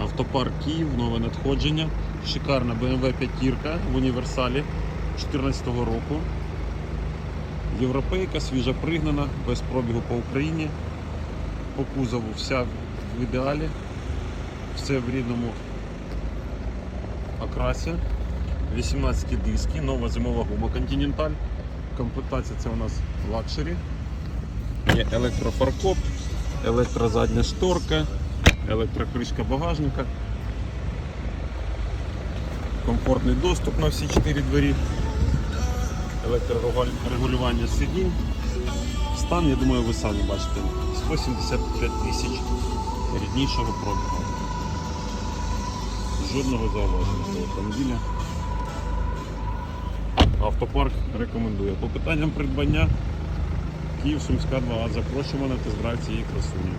Автопарк Київ, нове надходження. Шикарна BMW 5 в універсалі 2014 року. Європейка, свіжа пригнана, без пробігу по Україні. По кузову вся в ідеалі. Все в рідному окрасі. 18 диски, нова зимова гума Continental. Комплектація це у нас лакшері. Є електрофаркоп, електрозадня шторка, електрокришка багажника, комфортний доступ на всі чотири двері, електрорегулювання сидінь. Стан, я думаю, ви самі бачите, 175 тисяч ріднішого пробігу. Жодного зауваження до автомобіля. Автопарк рекомендує. По питанням придбання Київ Сумська 2 запрошуємо на тест-драйв цієї красуні.